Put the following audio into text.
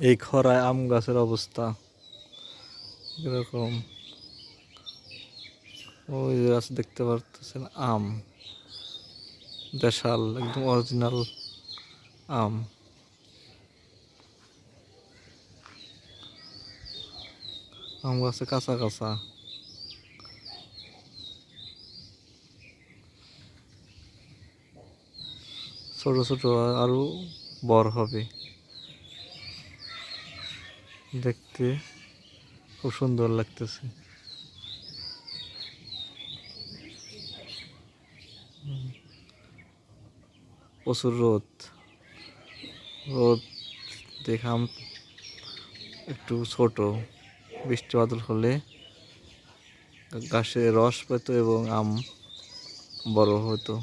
এই খরায় আম গাছের অবস্থা। এরকম। ওই গাছ দেখতে পারতেছেন, আম। দেশাল, একদম অরিজিনাল আম। আম গাছে কাঁচা কাঁচা। ছোট ছোট আরও বড় হবে। দেখতে খুব সুন্দর লাগতেছে। প্রচুর রোদ। রোদ দেখাম একটু ছোট। বৃষ্টি বাদল হলে গাছে রস পেত এবং আম বড় হতো।